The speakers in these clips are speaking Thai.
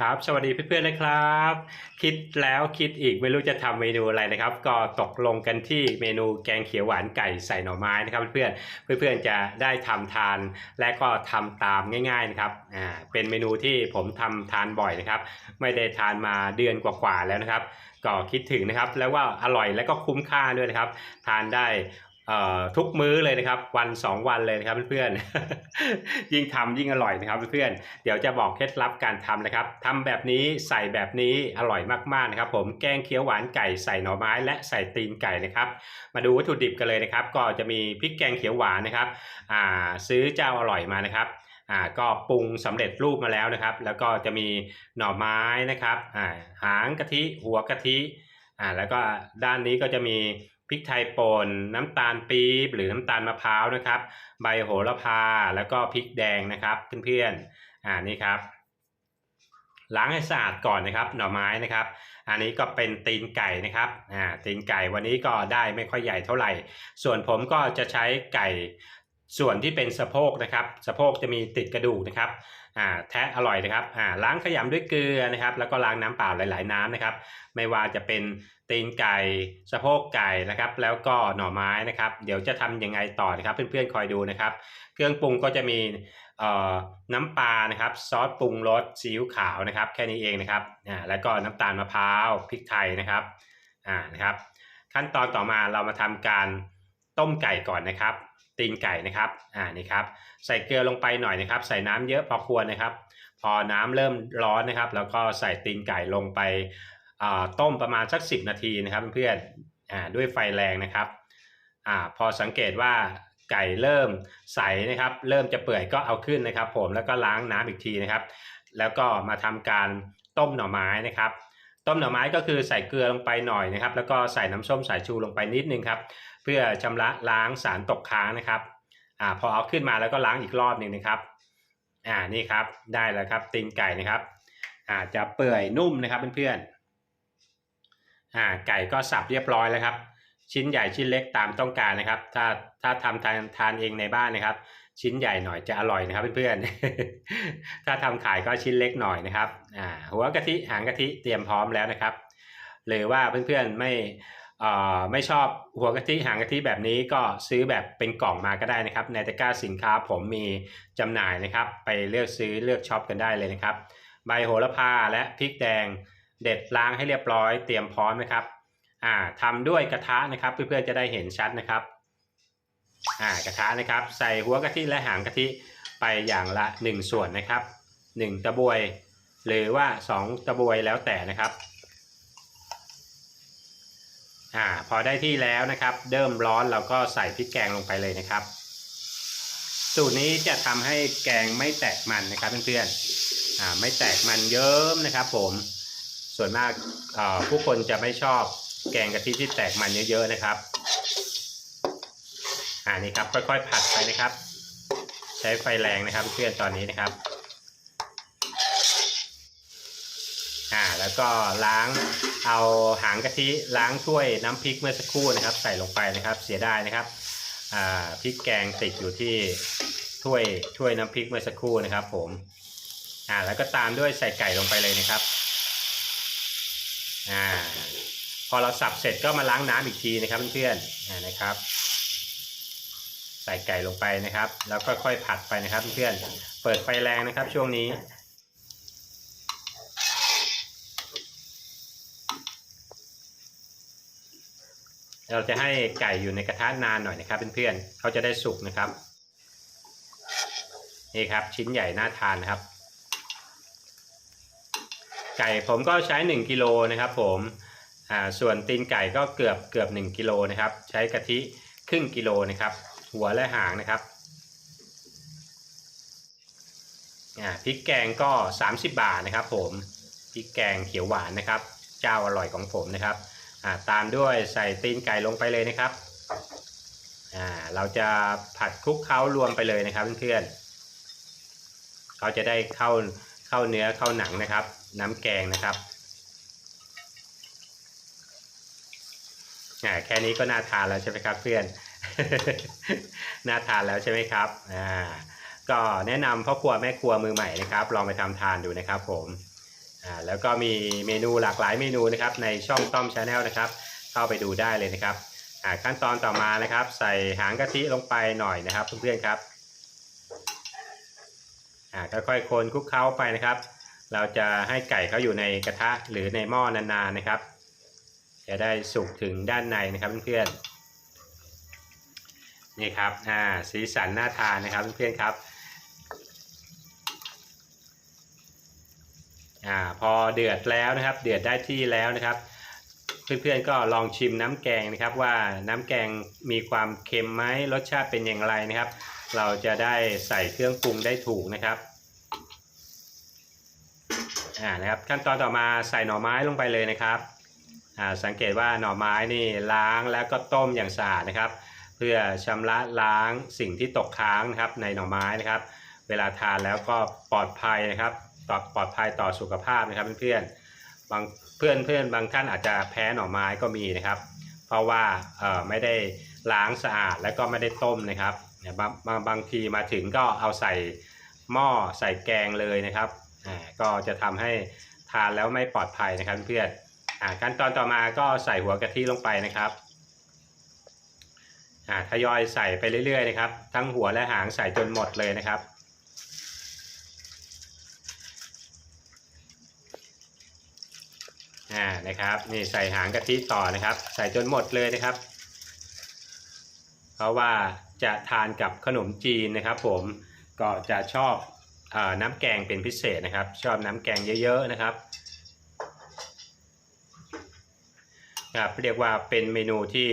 ครับสวัสดีเพื่อนๆนะครับ คิดแล้วคิดอีกไม่รู้จะทำเมนูอะไรนะครับ ก็ตกลงกันที่เมนูแกงเขียวหวานไก่ใส่หน่อไม้นะครับ เพื่อนๆเพื่อนๆจะได้ทำทานและก็ทำตามง่าย ๆนะครับอ่าเป็นเมนูที่ผมทำทานบ่อยนะครับ ไม่ได้ทานมาเดือนกว่าๆแล้วนะครับ ก็คิดถึงนะครับแล้วว่าอร่อยและก็คุ้มค่าด้วยนะครับ ทานได้ ทุกมื้อเลยนะครับ วัน 2 วันเลยนะครับเพื่อนๆยิ่งทำยิ่งอร่อยนะครับเพื่อนๆเดี๋ยวจะบอกเคล็ดลับการทำนะครับทำแบบนี้ใส่แบบนี้อร่อยมากๆนะครับ ผมแกงเขียวหวานไก่ใส่หน่อไม้ และใส่ตีนไก่นะครับ มาดูวัตถุดิบกันเลยนะครับ ก็จะมีพริกแกงเขียวหวานนะครับซื้อเจ้าอร่อยมานะครับอ่าก็ปรุงสำเร็จรูปมาแล้วนะครับ แล้วก็จะมีหน่อไม้นะครับอ่าหางกะทิหัวกะทิอ่าแล้วก็ด้านนี้ก็จะมี พริกไทยป่นน้ำตาลปี๊บหรือน้ำตาลมะพร้าวนะครับ ใบโหระพาแล้วก็พริกแดงนะครับเพื่อนๆอ่านี่ครับ ล้างให้สะอาดก่อนนะครับ หน่อไม้นะครับ อันนี้ก็เป็นตีนไก่นะครับอ่าตีนไก่วันนี้ก็ได้ไม่ค่อยใหญ่เท่าไหร่ ส่วนผมก็จะใช้ไก่ส่วนที่เป็นสะโพกนะครับ สะโพกจะมีติดกระดูกนะครับ อ่าแทะอร่อยนะครับอ่าล้างขยำด้วยเกลือนะครับ แล้วก็ล้างน้ำเปล่าหลาย ๆ น้ำนะครับ ไม่ว่าจะเป็นตีนไก่สะโพกไก่นะครับ แล้วก็หน่อไม้นะครับ เดี๋ยวจะทำยังไงต่อนะครับ เพื่อน ๆ คอยดูนะครับ เครื่องปรุงก็จะมีเอ่อน้ำปลานะครับ ซอสปรุงรสซีอิ๊วขาวนะครับ แค่นี้เองนะครับอ่าแล้วก็น้ำตาลมะพร้าวพริกไทยนะครับอ่านะครับ ขั้นตอนต่อมาเรามาทำการต้มไก่ก่อนนะครับ ตีนไก่นะครับอ่านี่ครับใส่เกลือลงไปหน่อยนะครับ ใส่น้ำเยอะพอควรนะครับ พอน้ำเริ่มร้อนนะครับ แล้วก็ใส่ตีนไก่ลงไปต้มประมาณสัก 10 นาทีนะครับเพื่อนๆอ่าด้วยไฟแรงนะครับอพอสังเกตว่าไก่เริ่มใสนะครับ เริ่มจะเปื่อยก็เอาขึ้นนะครับ ผมแล้วก็ล้างน้ำอีกทีนะครับ แล้วก็มาทำการต้มหน่อไม้นะครับ ต้มหน่อไม้ก็คือใส่เกลือลงไปหน่อยนะครับ แล้วก็ใส่น้ำส้มสายชูลงไปนิดนึงครับ พื่อชำระล้างสารตกค้างนะครับอ่าพอเอาขึ้นมาแล้วก็ล้างอีกรอบหนึ่งนะครับอ่านี่ครับได้แล้วครับตีนไก่นะครับอ่าจะเปื่อยนุ่มนะครับเพื่อนๆอ่าไก่ก็สับเรียบร้อยแล้วครับ ชิ้นใหญ่ชิ้นเล็กตามต้องการนะครับ ถ้าถ้าทำทานทานเองในบ้านนะครับ ชิ้นใหญ่หน่อยจะอร่อยนะครับเพื่อนๆถ้าทำขายก็ชิ้นเล็กหน่อยนะครับอ่าหัวกะทิหางกะทิเตรียมพร้อมแล้วนะครับ หรือว่าเพื่อนๆไม่เอ่ ไม่ชอบหัวกะทิหางกะทิแบบนี้ก็ซื้อแบบเป็นกล่องมาก็ได้นะครับ ในตะกร้าสินค้าผมมีจำหน่ายนะครับ ไปเลือกซื้อเลือกช็อปกันได้เลยนะครับ ใบโหระพาและพริกแดงเด็ดล้างให้เรียบร้อยเตรียมพร้อมนะครับอ่าทำด้วยกระทะนะครับ เพื่อนๆจะได้เห็นชัดนะครับอ่ากระทะนะครับ ใส่หัวกะทิและหางกะทิไปอย่างละ 1 ส่วนนะครับ 1 ตะบวย หรือว่า 2 ตะบวยแล้วแต่นะครับ อ่าพอได้ที่แล้วนะครับ เริ่มร้อนเราก็ใส่พริกแกงลงไปเลยนะครับ สูตรนี้จะทำให้แกงไม่แตกมันนะครับเพื่อนๆอ่าไม่แตกมันเยิ้มนะครับ ผมส่วนมากเอ่อผู้คนจะไม่ชอบแกงกะทิที่แตกมันเยอะๆนะครับอ่านี่ครับค่อยๆผัดไปนะครับ ใช้ไฟแรงนะครับเพื่อนตอนนี้นะครับ แล้วก็ล้างเอาหางกะทิล้างถ้วยน้ำพริกเมื่อสักครู่นะครับ ใส่ลงไปนะครับเสียดายนะครับพริกแกงติดอยู่ที่ถ้วยถ้วยน้ำพริกเมื่อสักครู่นะครับ ผมอ่าแล้วก็ตามด้วยใส่ไก่ลงไปเลยนะครับอ่าพอเราสับเสร็จก็มาล้างน้ำอีกทีนะครับเพื่อนๆอ่านะครับ ใส่ไก่ลงไปนะครับ แล้วก็ค่อยผัดไปนะครับเพื่อนๆเปิดไฟแรงนะครับช่วงนี้ เราจะให้ไก่อยู่ในกระทะนานหน่อยนะครับเพื่อนๆเขาจะได้สุกนะครับ นี่ครับชิ้นใหญ่น่าทานนะครับ ไก่ผมก็ใช้ 1กิโลนะครับ ผมอ่าส่วนตีนไก่ก็เกือบเกือบ1กิโลนะครับ ใช้กะทิครึ่งกิโลนะครับ หัวและหางนะครับอ่าพริกแกงก็ 30 บาทนะครับ ผมพริกแกงเขียวหวานนะครับ เจ้าอร่อยของผมนะครับ ตามด้วยใส่ตีนไก่ลงไปเลยนะครับอ่าเราจะผัดคลุกเคล้ารวมไปเลยนะครับเพื่อนๆเขาจะได้เข้าเข้าเนื้อเข้าหนังนะครับ น้ำแกงนะครับอ่าแค่นี้ก็น่าทานแล้วใช่ไหมครับเพื่อน น่าทานแล้วใช่ไหมครับ อ่า ก็แนะนำพ่อครัวแม่ครัวมือใหม่นะครับ ลองไปทำทานดูนะครับผม อ่าแล้วก็มีเมนูหลากหลายเมนูนะครับในช่องต้อมชาแนลนะครับ เข้าไปดูได้เลยนะครับอ่าขั้นตอนต่อมานะครับ ใส่หางกะทิลงไปหน่อยนะครับเพื่อนๆครับอ่าค่อยๆคนคลุกเคล้าไปนะครับ เราจะให้ไก่เขาอยู่ในกระทะหรือในหม้อนานๆนะครับ จะได้สุกถึงด้านในนะครับเพื่อนๆนี่ครับอ่าสีสันน่าทานนะครับเพื่อนๆครับ อ่าพอเดือดแล้วนะครับ เดือดได้ที่แล้วนะครับ เพื่อนๆก็ลองชิมน้ำแกงนะครับ ว่าน้ำแกงมีความเค็มไหมรสชาติเป็นอย่างไรนะครับ เราจะได้ใส่เครื่องปรุงได้ถูกนะครับอ่านะครับขั้นตอนต่อมาใส่หน่อไม้ลงไปเลยนะครับอ่าสังเกตว่าหน่อไม้นี่ล้างแล้วก็ต้มอย่างสะอาดนะครับ เพื่อชำระล้างสิ่งที่ตกค้างนะครับในหน่อไม้นะครับ เวลาทานแล้วก็ปลอดภัยนะครับ ต่อปลอดภัยต่อสุขภาพนะครับเพื่อนๆบางเพื่อนเพื่อนบางท่านอาจจะแพ้หน่อไม้ก็มีนะครับ เพราะว่าไม่ได้ล้างสะอาดแล้วก็ไม่ได้ต้มนะครับบางบางบางทีมาถึงก็เอาใส่หม้อใส่แกงเลยนะครับก็จะทำให้ทานแล้วไม่ปลอดภัยนะครับเพื่อนขั้นตอนต่อมาก็ใส่หัวกะทิลงไปนะครับทยอยใส่ไปเรื่อยๆนะครับ ทั้งหัวและหางใส่จนหมดเลยนะครับ อ่านะครับ นี่ใส่หางกะทิต่อนะครับ ใส่จนหมดเลยนะครับ เพราะว่าจะทานกับขนมจีนนะครับ ผมก็จะชอบอน้ำแกงเป็นพิเศษนะครับ ชอบน้ำแกงเยอะๆนะครับครับเรียกว่าเป็นเมนูที่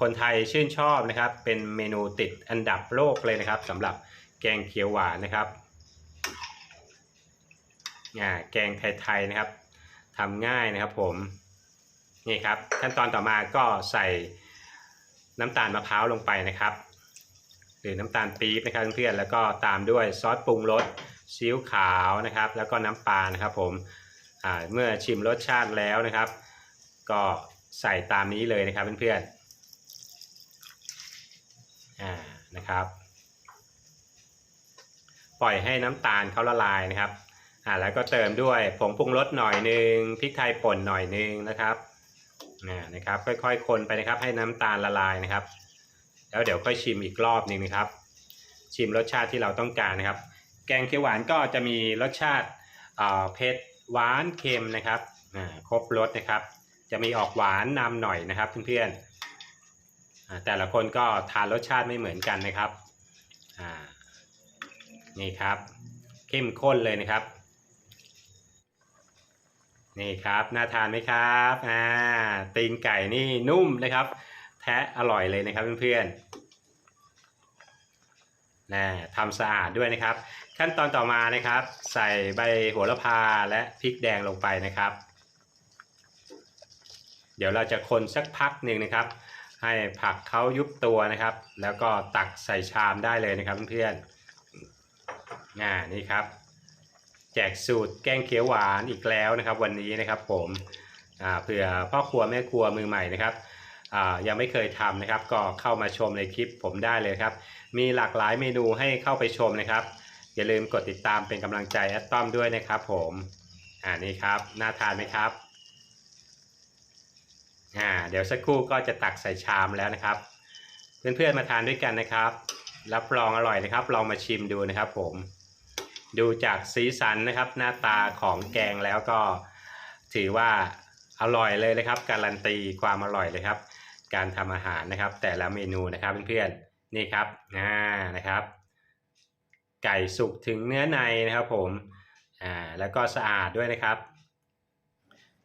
คนไทยชื่นชอบนะครับ เป็นเมนูติดอันดับโลกเลยนะครับสำหรับแกงเขียวหวานนะครับแกงไทยๆนะครับ ทำง่ายนะครับผมนี่ครับขั้นตอนต่อมาก็ใส่น้ำตาลมะพร้าวลงไปนะครับ หรือน้ำตาลปี๊บนะครับเพื่อนๆแล้วก็ตามด้วยซอสปรุงรสซีอิ๊วขาวนะครับ แล้วก็น้ำปลานะครับผมเมื่อชิมรสชาติแล้วนะครับ ก็ใส่ตามนี้เลยนะครับเพื่อนๆนะครับ ปล่อยให้น้ำตาลเขาละลายนะครับ อ่าแล้วก็เติมด้วยผงปรุงรสหน่อยหนึ่งพริกไทยป่นหน่อยหนึ่งนะครับอ่นะครับ ค่อยๆ คนไปนะครับให้น้ำตาลละลายนะครับ แล้วเดี๋ยวค่อยชิมอีกรอบหนึ่งนะครับ ชิมรสชาติที่เราต้องการนะครับ แกงเขียวหวานก็จะมีรสชาติอ่าเผ็ดหวานเค็มนะครับอ่าครบรสนะครับ จะมีออกหวานนำหน่อยนะครับเพื่อนๆแต่ละคนก็ทานรสชาติไม่เหมือนกันนะครับอ่านี่ครับ เข้มข้นเลยนะครับ นี่ครับน่าทานไหมครับอ่าตีนไก่นี่นุ่มนะครับ แทะอร่อยเลยนะครับเพื่อนๆนะทำสะอาดด้วยนะครับ ขั้นตอนต่อมานะครับ ใส่ใบโหระพาและพริกแดงลงไปนะครับ เดี๋ยวเราจะคนสักพักหนึ่งนะครับ ให้ผักเขายุบตัวนะครับ แล้วก็ตักใส่ชามได้เลยนะครับเพื่อนๆอ่านี่ครับ แจกสูตรแกงเขียวหวานอีกแล้วนะครับวันนี้นะครับผมเผื่อพ่อครัวแม่ครัวมือใหม่นะครับยังไม่เคยทำนะครับ ก็เข้ามาชมในคลิปผมได้เลยครับ มีหลากหลายเมนูให้เข้าไปชมนะครับ อย่าลืมกดติดตามเป็นกำลังใจแอดต้อมด้วยนะครับผมอ่านี่ครับน่าทานไหมครับอ่าเดี๋ยวสักครู่ก็จะตักใส่ชามแล้วนะครับ เพื่อนๆมาทานด้วยกันนะครับ รับรองอร่อยนะครับ ลองมาชิมดูนะครับผม ดูจากสีสันนะครับ หน้าตาของแกงแล้วก็ถือว่าอร่อยเลยนะครับ การันตีความอร่อยเลยครับ การทำอาหารนะครับ แต่ละเมนูนะครับเพื่อนๆนี่ครับอ่านะครับ ไก่สุกถึงเนื้อในนะครับผมอ่าแล้วก็สะอาดด้วยนะครับ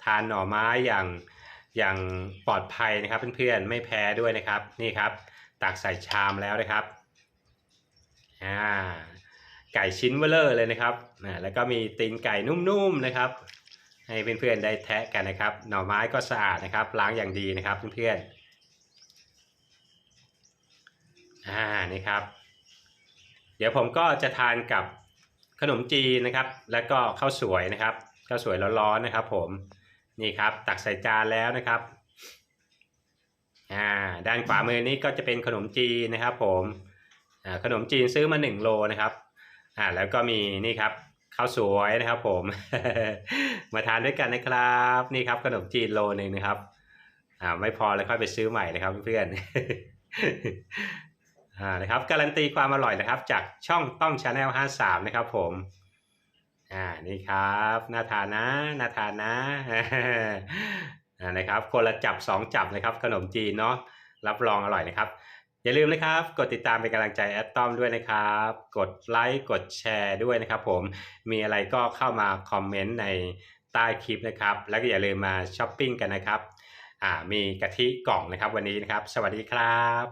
ทานหน่อไม้อย่างอย่างปลอดภัยนะครับเพื่อนๆไม่แพ้ด้วยนะครับนี่ครับ ตักใส่ชามแล้วนะครับอ่า ไก่ชิ้นเบลเลอร์เลยนะครับอ่าแล้วก็มีตีนไก่นุ่มๆนะครับ ให้เพื่อนๆได้แทะกันนะครับ หน่อไม้ก็สะอาดนะครับ ล้างอย่างดีนะครับเพื่อนๆอ่านี่ครับ เดี๋ยวผมก็จะทานกับขนมจีนนะครับ แล้วก็ข้าวสวยนะครับข้าวสวยร้อนๆนะครับ ผมนี่ครับ ตักใส่จานแล้วนะครับอ่าด้านขวามือนี้ก็จะเป็นขนมจีนนะครับ ผมขนมจีนซื้อมา1โลนะครับ อ่าแล้วก็มีนี่ครับข้าวสวยนะครับผม มาทานด้วยกันนะครับ นี่ครับขนมจีนโลหนึ่งนะครับ อ่าไม่พอแล้วค่อยไปซื้อใหม่นะครับเพื่อนอ่านะครับการันตีความอร่อยนะครับ จากช่องต้องชาแนล53นะครับผมอ่านี่ครับน่าทานนะน่าทานนะอ่านะครับคนละจับสองจับนะครับ ขนมจีนเนาะรับรองอร่อยนะครับ อย่าลืมนะครับ กดติดตามเป็นกำลังใจแอดต้อมด้วยนะครับ กดไลค์กดแชร์ด้วยนะครับผมมีอะไรก็เข้ามาคอมเมนต์ในใต้คลิปนะครับ แล้วก็อย่าลืมมาช้อปปิ้งกันนะครับ อ่ามีกะทิกล่องนะครับวันนี้นะครับ สวัสดีครับ